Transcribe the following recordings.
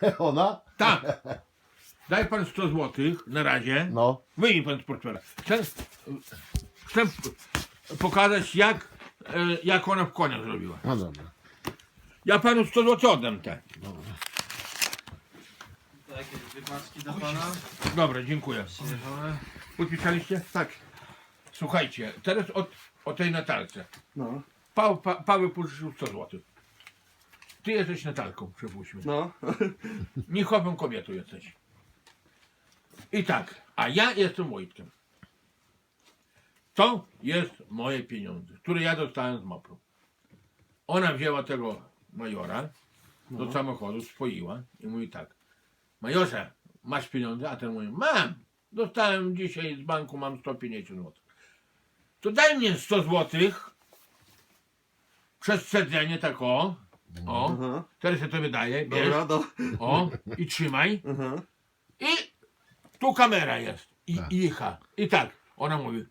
Ona? Tak. Daj pan 100 złotych na razie. No. Wyjmij pan z portfela. Chcę, chcę pokazać jak, e, jak ona w konia zrobiła. No dobra. Ja panu 100 zł oddam te. Jakieś wymaczki dla pana? Dobra, dziękuję. Podpisaliście? Tak. Słuchajcie, teraz o, o tej Natalce. No, Pa, pa, Paweł pożyczył 100 zł. Ty jesteś Natalką, przypuśćmy. no. Nie chłopem kobietą jesteś. I tak, a ja jestem Wojtkiem. To jest moje pieniądze, które ja dostałem z MOPR-u. Ona wzięła tego majora do samochodu, spoiła i mówi tak. Majorze, masz pieniądze? A ten mówi, mam. Dostałem dzisiaj z banku, mam 150 zł. To daj mnie 100 zł przez sedzenie tak o. O, Aha. teraz się to wydaje, bierz, Dobra, do. o, i trzymaj. Aha. I tu kamera jest. I Tak. i Icha. I tak, ona mówi.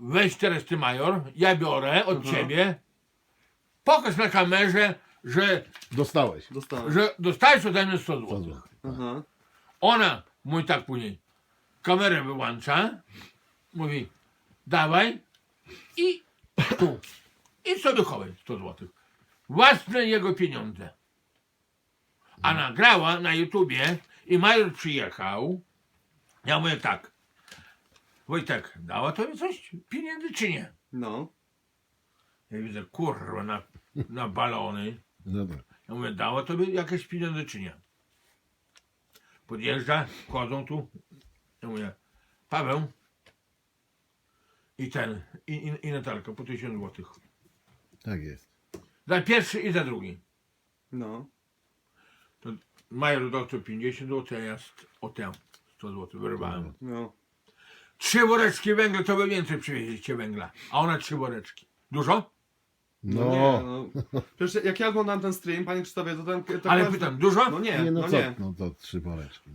Weź teraz ty major, ja biorę od Mhm. ciebie. Pokaż na kamerze, że, Dostałeś. Dostałem. że dostałeś ode mnie 100 100 zł. Aha. Ona mówi tak później. Kamerę wyłącza. Mówi, dawaj. I tu. I sobie chowaj 100 zł. Własne jego pieniądze. A nagrała na YouTubie i major przyjechał. Ja mówię tak. Wojtek, dała tobie coś pieniędzy czy nie? No. Ja widzę, kurwa, na, na balony. Dobra. Ja mówię, dała tobie jakieś pieniądze czy nie? Podjeżdża, wchodzą tu. Ja mówię, Paweł i ten, i, i, i Natalka po 1000 złotych. Tak jest. Za pierwszy i za drugi. No. Major dostał 50 zł, a ja st- o tę 100 zł wyrwałem. No. Trzy woreczki węgla, to wy więcej przywieźliście węgla. A ona trzy woreczki. Dużo? No. No. Nie, no. Przecież jak ja oglądam ten stream, panie Krzysztofie, to ten... To Ale każdy- pytam, dużo? No nie, Nie, no no co? nie. No to trzy woreczki.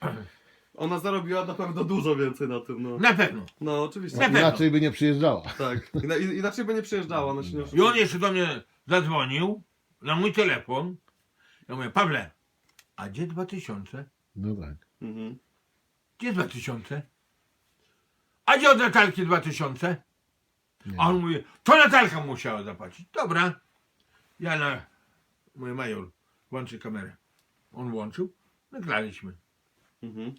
Ona zarobiła na pewno dużo więcej na tym, no. Na pewno. No, oczywiście. Na pewno. Inaczej by nie przyjeżdżała. Tak. Ina- Inaczej by nie przyjeżdżała, no się nie I on jeszcze do mnie zadzwonił na mój telefon. Ja mówię, Pawle, a gdzie 2000? No tak. Mhm. Gdzie 2000? A gdzie od Natalki 2000? Nie. A on mówi, to Natalka musiała zapłacić. Dobra. Ja na, mój major, włączy kamerę. On włączył, nagraliśmy. Mhm.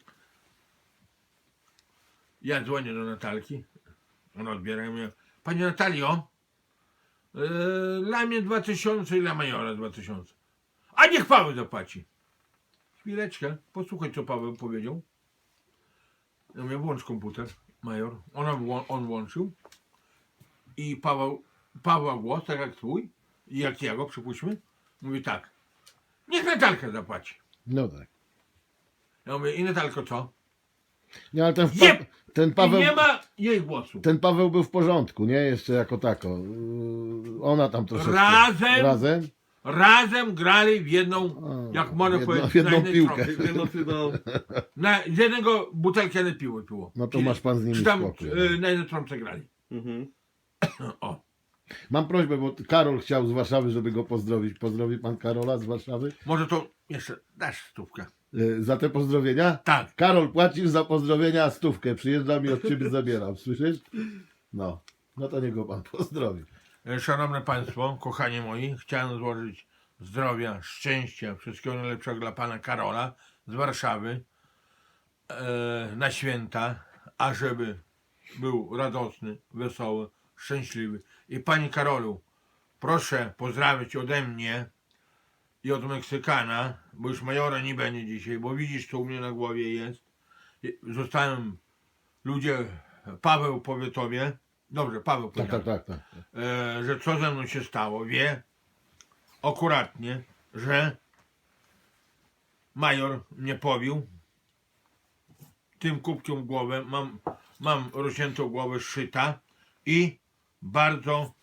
Ja dzwonię do Natalki. Ona odbiera i mówię, Pani Natalio, yy, dla mnie 2000 i dla majora 2000. A niech Paweł zapłaci. Chwileczkę, posłuchaj co Paweł powiedział. Ja mówię, włącz komputer, major. Ona, on włączył. I Paweł, Paweł głos, tak jak twój, i jak jego, przypuśćmy, mówi tak. Niech Natalka zapłaci. No tak. Ja mówię, i Natalko co? Nie, ale ten, Jeb! Ten I Paweł... nie ma jej głosu. Ten Paweł był w porządku, nie? Jeszcze jako tako. Yy, Ona tam troszeczkę... Razem? Razem? Razem grali w jedną, O, jak można jedno- powiedzieć, w jedną na jednej piłkę. trąbce. Jedno Na, z jednego butelkę piwo piło. No to Czyli- masz pan z nimi Czy tam spokój. y, na jednej trąbce grali. mhm. O, Mam prośbę, bo Karol chciał z Warszawy, żeby go pozdrowić. Pozdrowi pan Karola z Warszawy może to jeszcze dasz stówkę. Yy, za te pozdrowienia? Tak. Karol, płacisz za pozdrowienia stówkę. Przyjeżdżam i od ciebie zabieram. Słyszysz? No. No to niech go pan pozdrowi. E, Szanowne Państwo, kochani moi, chciałem złożyć zdrowia, szczęścia, wszystkiego najlepszego dla Pana Karola z Warszawy e, na święta, ażeby był radosny, wesoły, szczęśliwy. I Pani Karolu, proszę pozdrawiać ode mnie i od Meksykana, bo już majora nie będzie dzisiaj, bo widzisz, co u mnie na głowie jest. Zostałem, ludzie, Paweł powie Tobie, dobrze, Paweł Tak, powiedział tak, tak. tak. e, że co ze mną się stało, wie akuratnie, że major mnie pobił tym kubkiem głowę, mam, mam rośniętą głowę szyta i bardzo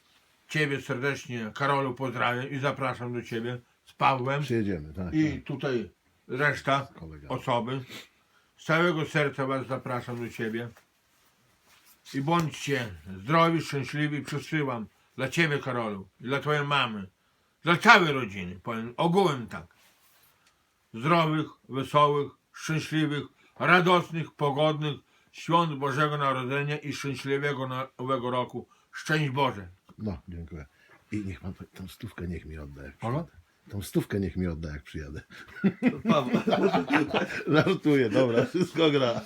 Ciebie serdecznie, Karolu, pozdrawiam i zapraszam do Ciebie z Pawłem Przyjedziemy, tak. i tak. tutaj reszta osoby. Z całego serca Was zapraszam do siebie. I bądźcie zdrowi, szczęśliwi. Przesyłam dla Ciebie, Karolu, i dla Twojej mamy, dla całej rodziny, powiem ogółem tak. Zdrowych, wesołych, szczęśliwych, radosnych, pogodnych świąt Bożego Narodzenia i szczęśliwego Nowego Roku. Szczęść Boże! No, dziękuję. I niech pan tą stówkę niech mi oddaje jak Tą stówkę niech mi odda, jak przyjadę. Paweł. Żartuję, dobra, wszystko gra.